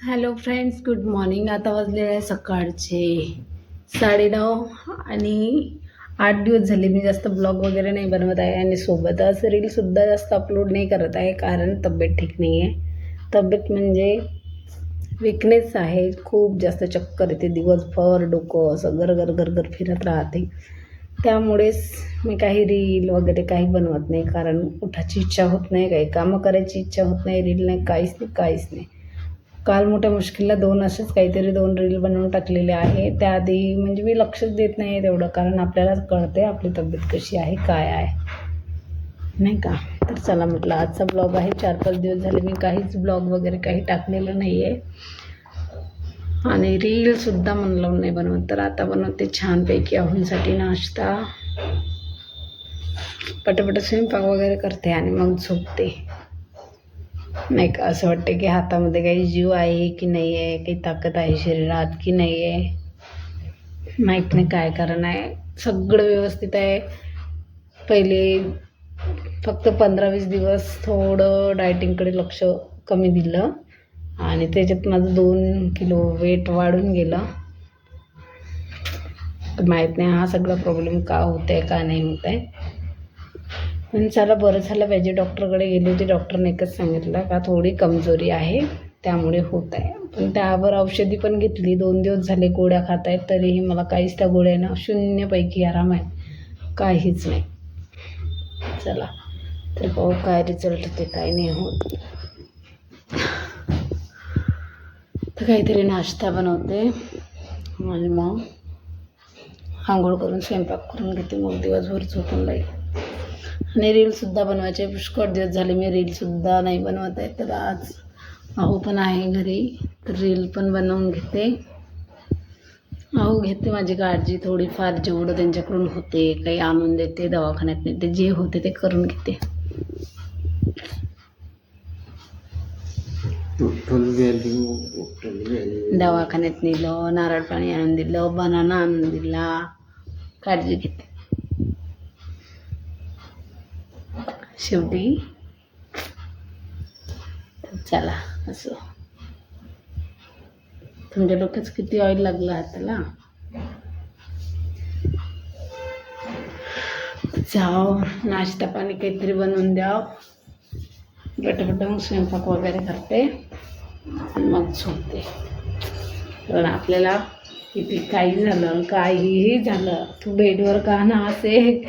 Hello friends good morning आता वाजलेले आहे सकाळचे साडेनऊ आणि आठ दिवस झाले मी जास्त ब्लॉग वगैरे नाही बनवत आहे आणि सोबतच रीलसुद्धा जास्त अपलोड नाही करत आहे कारण तब्येत ठीक नाही आहे तब्येत म्हणजे विकनेस आहे. खूप जास्त चक्कर येते. दिवसभर डोकं असं गरगर गरगर फिरत राहते. त्यामुळेच मी काही रील वगैरे काही बनवत नाही कारण उठायची इच्छा होत नाही काही कामं करायची इच्छा होत नाही रील नाही काहीच नाही काहीच नाही. काल मोठ्या मुश्किलला दोन असेच काहीतरी दोन रील बनवून टाकलेले आहे. त्याआधी म्हणजे मी लक्षच देत नाही तेवढं कारण आपल्याला कळते आपली तब्येत कशी आहे काय आहे. नाही का? तर चला म्हटलं आजचा ब्लॉग आहे. चार पाच दिवस झाले मी काहीच ब्लॉग वगैरे काही टाकलेलं नाही आहे आणि रीलसुद्धा मन लावून नाही बनवत. तर आता बनवते छानपैकी आहूंसाठी नाश्ता. पटपट स्वयंपाक वगैरे करते आणि मग झोपते. नाही का असं वाटतं की हातामध्ये काही जीव आहे की नाही आहे काही ताकद आहे शरीरात की नाही आहे? माहीत नाही काय कारण आहे. सगळं व्यवस्थित आहे. पहिले फक्त पंधरा वीस दिवस थोडं डायटिंगकडे लक्ष कमी दिलं आणि त्याच्यात माझं दोन किलो वेट वाढून गेलं. माहीत नाही हा सगळा प्रॉब्लेम का होत आहे का नाही होत आहे पण चला बरं झालं पाहिजे डॉक्टरकडे गेले होते. डॉक्टरने एकच सांगितलं का थोडी कमजोरी आहे त्यामुळे होत आहे. पण त्यावर औषधी पण घेतली. दोन दिवस झाले गोळ्या खात आहेत तरीही मला काहीच त्या गोळ्यानं शून्यपैकी आराम आहे. काहीच नाही. चला. तर पाहू काय रिझल्ट होते काय नाही होत. तर काहीतरी नाश्ता बनवते. आणि मग आंघोळ करून स्वयंपाक करून घेते. मग दिवसभर झोपून जाईल. आणि रीलसुद्धा बनवायचे. पुष्कळ दिवस झाले मी रीलसुद्धा नाही बनवत आहे तर आज अहो पण आहे घरी. तर रील पण बनवून घेते. अहो घेते माझी काळजी थोडीफार. जेवढं त्यांच्याकडून होते काही आणून देते दवाखान्यात नेते जे होते ते करून घेते. दवाखान्यात नेलं नारळ पाणी आणून दिलं बनाना आणून दिला. काळजी घेते. शेवटी. चला असं. तुमच्या डोक्याच किती ऑइल लागलं हाताला? जाओ नाश्ता पाणी काहीतरी बनवून द्याव. पटापट मग स्वयंपाक वगैरे करते. मग झोपते. कारण आपल्याला किती काही झालं काहीही झालं. तू बेडवर का ना असे?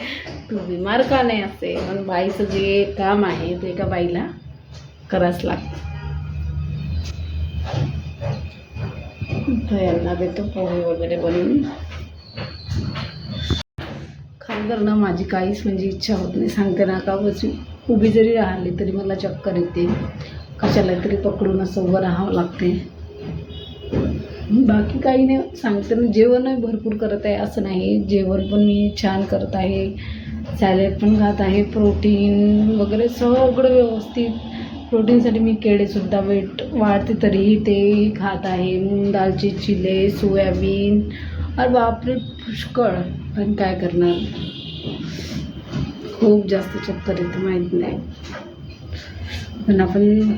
तू बिमार का नाही असे? पण बाईचं जे काम आहे ते एका बाईला करावंच लागतं. तर यांना देतो पोहे वगैरे बनवून. खासदार ना माझी काहीच म्हणजे इच्छा होत नाही. सांगते ना का बसून उभी जरी राहिली तरी मला चक्कर येते. कशाला तरी पकडून असं उभं राहावं लागते. बाकी काही नाही सांगते ना जेवणही भरपूर करत आहे असं नाही. जेवण पण मी छान करत आहे. सॅलेड पण खात आहे प्रोटीन वगैरे सगळं व्यवस्थित. प्रोटीनसाठी मी केळेसुद्धा वेट वाढते तरीही ते खात आहे. मूग दालचे चिले सोयाबीन. अरे बापरे पुष्कळ. पण काय करणार? खूप जास्त चक्कर येते माहीत नाही. पण आपण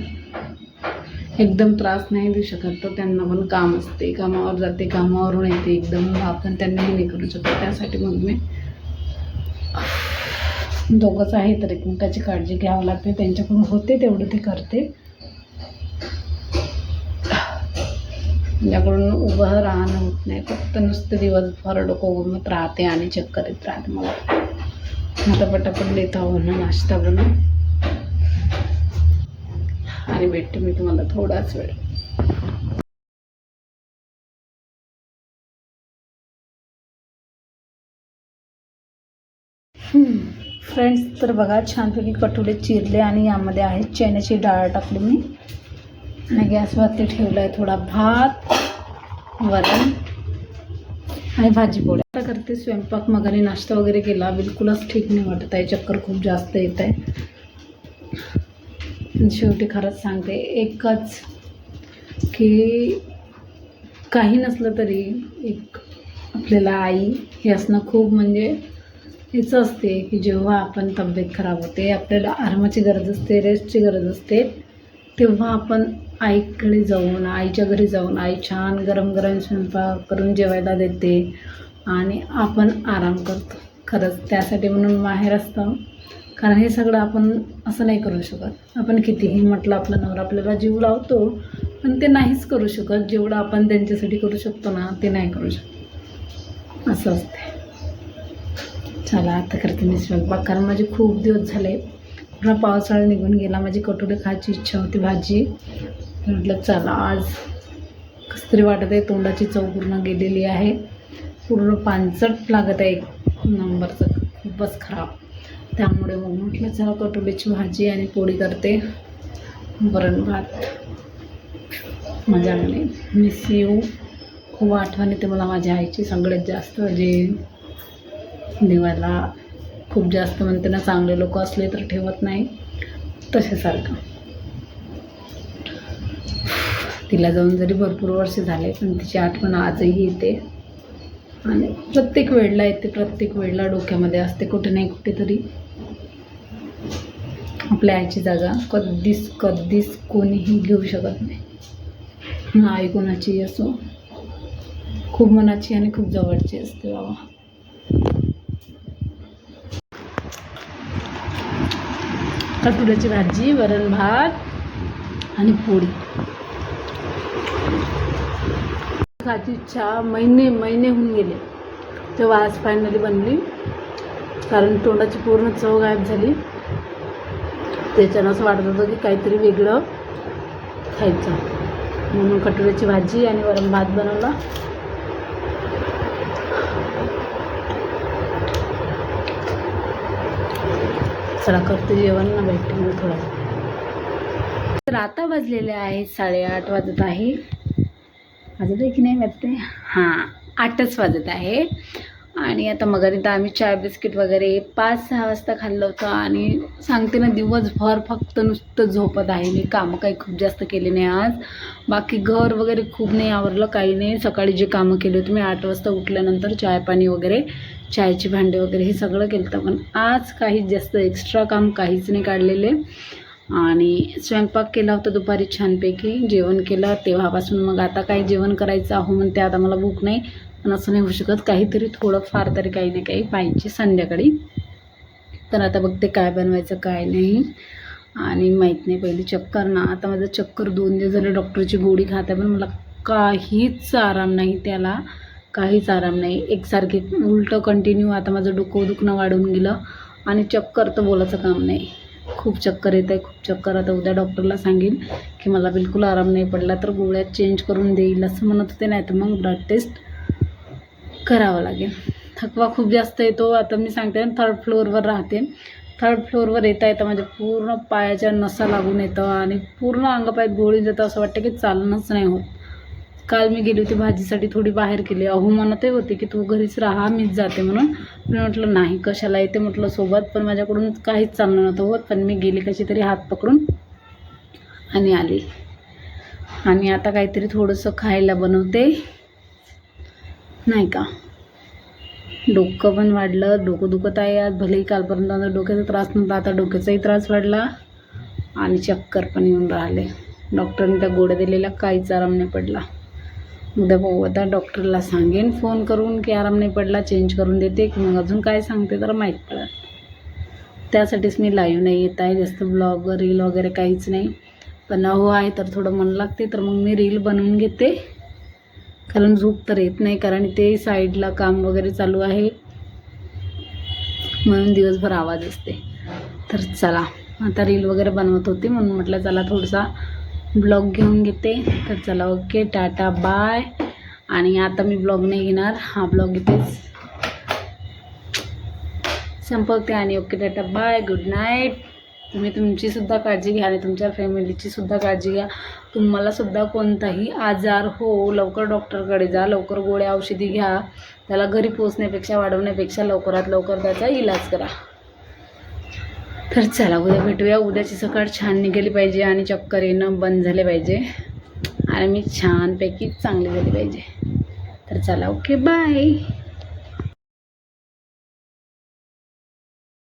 एकदम त्रास नाही देऊ शकत तर त्यांना पण काम असते. कामावर जाते कामावरून येते एकदम. आपण त्यांनाही नाही करू शकत. त्यासाठी मग मी दोघंच आहे तर एकमेकाची काळजी घ्यावं लागते. त्यांच्याकडून होते तेवढं ते करते. त्यांच्याकडून उभं राहणं होत नाही. फक्त नुसतं दिवसभर डोकं उमत राहते आणि चक्कर येत राहते मला. आता पटापट देत हो ना नाश्ता बनवून आणि भेटते मी तुम्हाला थोडाच वेळ. फ्रेंड्स तर बघा छानपैकी कटोले चिरले आणि यामध्ये आहे चण्याची डाळ टाकली मी. आणि गॅसवरती ठेवलं आहे थोडा भात वरण आणि भाजी पोळ्या आता करते स्वयंपाक मगाने नाश्ता वगैरे केला. बिलकुलच ठीक नाही वाटत आहे. चक्कर खूप जास्त येत आहे. शेवटी खरंच सांगते एकच की काही नसलं तरी एक आपल्याला आई हे असणं खूप म्हणजे हेच असते की जेव्हा आपण तब्येत खराब होते आपल्याला आरामाची गरज असते रेस्टची गरज असते तेव्हा आपण आईकडे जाऊन आईच्या घरी जाऊन आई छान गरम गरम स्वयंपाक करून जेवायला देते आणि आपण आराम करतो. खरंच त्यासाठी म्हणून माहेर असतं. कारण हे सगळं आपण असं नाही करू शकत. आपण कितीही म्हटलं आपला नवरा आपल्याला जीव लावतो पण ते नाहीच करू शकत. जेवढं आपण त्यांच्यासाठी करू शकतो ना ते नाही करू शकत. असं असते चला आता करते मी स्वयंपाक कारण माझे खूप दिवस झाले. पूर्ण पावसाळा निघून गेला. माझी कटोरे खायची इच्छा होती भाजी. म्हटलं चला आज कसं तरी वाटत आहे तोंडाची चव पूर्ण गेलेली आहे. पूर्ण पानचट लागत आहे एक नंबरचं. खूपच खराब. त्यामुळे मग म्हटलं चला कटोरीची भाजी आणि पोळी करते. वरण भात. माझ्याकडे मिस यू. खूप आठवण येते मला माझ्या आईची. सगळ्यात जास्त जे देवाला खूप जास्त म्हणते ना चांगले लोक असले तर ठेवत नाही. तशासारखं तिला जाऊन जरी भरपूर वर्ष झाले पण तिची आठवण आजही येते. आणि प्रत्येक वेळला येते प्रत्येक वेळला डोक्यामध्ये असते कुठे नाही कुठेतरी. आपल्या आईची जागा कधीच कधीच कोणीही घेऊ शकत नाही. मग आई कोणाची असो खूप मनाची आणि खूप जवळची असते बाबा. कटुऱ्याची भाजी वरण भात आणि पोळी. खायची इच्छा महिने महिने होऊन गेले. तेव्हा आज फायनली बनली. कारण तोंडाची पूर्ण चव गायब झाली. त्याच्यानं असं वाटत होतं की काहीतरी वेगळं खायचं. म्हणून कटोऱ्याची भाजी आणि वरण भात बनवला. चला करते जेवण ना भेटते मी थोडं. तर आता वाजलेले आहे साडेआठ वाजत आहे. वाजत आहे की नाही वाटते हां आठच वाजत आहे. आणि आता मगारी तर आम्ही चाय बिस्किट वगैरे पाच सहा वाजता खाल्लं होतं आणि सांगते ना दिवसभर फक्त नुसतं झोपत आहे. मी कामं काही खूप जास्त केले नाही आज. बाकी घर वगैरे खूप नाही आवरलं काही नाही. सकाळी जे कामं केली होती मी आठ वाजता उठल्यानंतर चाय पाणी वगैरे चायची भांडे वगैरे हे सगळं केलं होतं. पण आज काहीच जास्त एक्स्ट्रा काम काहीच नाही काढलेले. आणि स्वयंपाक केला होता दुपारी छानपैकी. जेवण केलं तेव्हापासून मग आता काही जेवण करायचं आहो म्हणते आता मला भूक नाही. पण असं नाही होऊ शकत. काहीतरी थोडंफार तरी काही ना काही पाहिजे संध्याकाळी. तर आता बघते काय बनवायचं काय नाही. आणि माहीत नाही पहिली चक्कर ना. आता माझं चक्कर दोन दिवस झाले डॉक्टरची गोळी खाते पण मला काहीच आराम नाही त्याला. काहीच आराम नाही. एकसारखे उलटं कंटिन्यू आता माझं डोकं दुखणं वाढून गेलं. आणि चक्कर तर बोलायचं काम नाही. खूप चक्कर येत आहे खूप चक्कर. आता उद्या डॉक्टरला सांगेन की मला बिलकुल आराम नाही पडला तर गोळ्या चेंज करून देईल असं म्हणत होते नाही तर मग ब्लड टेस्ट करावं लागेल. थकवा खूप जास्त येतो. आता मी सांगते ना थर्ड फ्लोअरवर राहते. थर्ड फ्लोअरवर येता येतं म्हणजे पूर्ण पायाच्या नसा लागून येतं आणि पूर्ण अंगपायात गोळी जातं असं वाटतं की चालणंच नाही होत. काल मी गेली होती भाजीसाठी थोडी बाहेर गेली अहो म्हणतही होती की तू घरीच राहा मीच जाते म्हणून. मी म्हटलं नाही कशाला येते? म्हटलं सोबत. पण माझ्याकडून काहीच चाललं नव्हतं होत. पण मी गेली कशी तरी हात पकडून आणि आली. आणि आता काहीतरी थोडंसं खायला बनवते. नाही का? डोकं पण वाढलं. डोकं दुखत आहे आज. भलेही कालपर्यंत आता डोक्याचा त्रास नव्हता आता डोक्याचाही त्रास वाढला आणि चक्कर पण येऊन राहिले. डॉक्टरने त्या गोळ्या दिलेल्या काहीच आराम नाही पडला. उद्या भाऊ आता डॉक्टरला सांगेन फोन करून की आराम नाही पडला चेंज करून देते. की मग अजून काय सांगते तर माहीत पडेल त्यासाठीच मी लाईव्ह नाही येत आहे. जास्त ब्लॉग रील वगैरे काहीच नाही. पण हो आहे तर थोडं मन लागते तर मग मी रील बनवून घेते. कारण झोप तर येत नाही कारण ते साईडला काम वगैरे चालू आहे. म्हणून दिवसभर आवाज असते. तर चला आता रील वगैरे बनवत होते म्हणून म्हटलं चला थोडासा ब्लॉग घेऊन घेते. तर चला ओके टाटा बाय. आणि आता मी ब्लॉग नाही घेणार हा ब्लॉग इथेच संपवते. आणि okay ta ta bye good night. तुम्ही तुमचीसुद्धा काळजी घ्या आणि तुमच्या फॅमिलीचीसुद्धा काळजी घ्या. तुम्हाला सुद्धा कोणताही आजार हो लवकर डॉक्टरकडे जा लवकर गोळ्या औषधी घ्या. त्याला घरी पोचण्यापेक्षा वाढवण्यापेक्षा लवकरात लवकर त्याचा इलाज करा. तर चला उद्या भेटूया. उद्याची सकाळ छान निघाली पाहिजे आणि चक्कर येणं बंद झाले पाहिजे. आणि मी छानपैकी चांगली झाली पाहिजे. तर चला ओके बाय